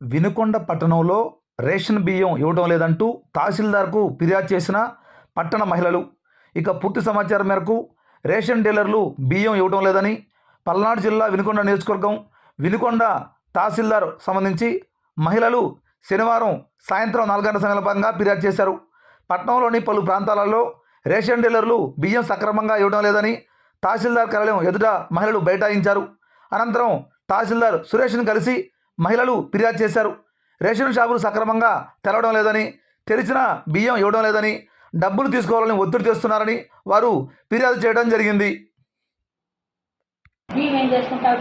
వినుకొండ పట్టణంలో రేషన్ బియ్యం ఇవ్వడం లేదంటూ తహసీల్దార్కు ఫిర్యాదు చేసిన పట్టణ మహిళలు. ఇక పూర్తి సమాచారం మేరకు రేషన్ డీలర్లు బియ్యం ఇవ్వడం లేదని పల్నాడు జిల్లా వినుకొండ నియోజకవర్గం వినుకొండ తహసీల్దార్ సంబంధించి మహిళలు శనివారం సాయంత్రం నాలుగంటల సందర్భంగా ఫిర్యాదు చేశారు. పట్టణంలోని పలు ప్రాంతాలలో రేషన్ డీలర్లు బియ్యం సక్రమంగా ఇవ్వడం లేదని తహసీల్దార్ కార్యాలయం ఎదుట మహిళలు బైఠాయించారు. అనంతరం తహసీల్దార్ సురేష్ను కలిసి మహిళలు ఫిర్యాదు చేశారు. రేషన్ షాపులు సక్రమంగా తెరవడం లేదని తెరిచిన బియ్యం ఇవ్వడం లేదని డబ్బులు తీసుకోవాలని ఒత్తిడి చేస్తున్నారని వారు ఫిర్యాదు చేయడం జరిగింది.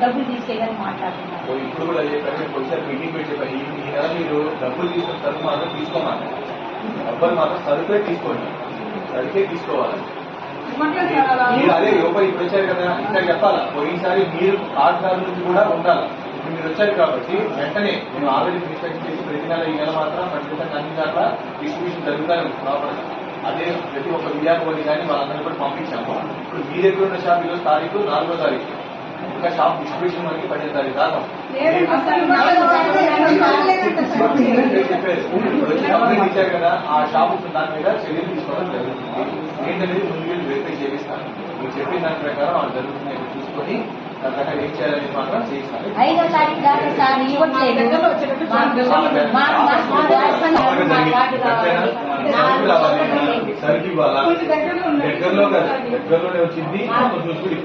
డబ్బులు ఇప్పుడు కూడా ఒకసారి మీటింగ్ పెట్టి ఈ నెల మీరు డబ్బులు తీసుకున్న సరుకు మాత్రం తీసుకోమని డబ్బులు మాత్రం సరుకే తీసుకోండి. సరుకే తీసుకోవాలి మీరు అదే యువకులు ఇప్పుడు వచ్చారు కదా ఇంకా చెప్పాలా? పోయినసారి మీరు కార్డుదారు నుంచి కూడా ఉండాలి? మీరు వచ్చారు కాబట్టి వెంటనే మేము ఆల్రెడీ ఇన్స్పెక్షన్ చేసి ప్రతి నెల ఈ నెల మాత్రం ఖచ్చితంగా అన్ని దాకా డిస్ట్రిబ్యూషన్ జరుగుతానే ఉంది లోపల అదే ప్రతి ఒక్క విద్యార్థి కానీ వాళ్ళందరినీ కూడా పంపించాము. ఇప్పుడు మీ దగ్గర ఉన్న షాప్ ఈరోజు తారీఖు నాలుగో తారీఖు. ఇంకా షాప్ డిస్ట్రిబ్యూషన్ మనకి పదిహేను తారీఖు దాకా ఇచ్చారు కదా ఆ షాప్ దాని మీద చర్యలు తీసుకోవడం జరుగుతుంది. ఏంటనేది ముందు వెళ్ళి వెరిఫై చేపిస్తాను మీరు చెప్పిన దాని ప్రకారం వాళ్ళు జరుగుతుంది చూసుకొని ఐదో తారీఖు దాకా సార్ ఇవ్వట్లేదు. దగ్గరలో కదా దగ్గరలోనే వచ్చింది. చూసుకుని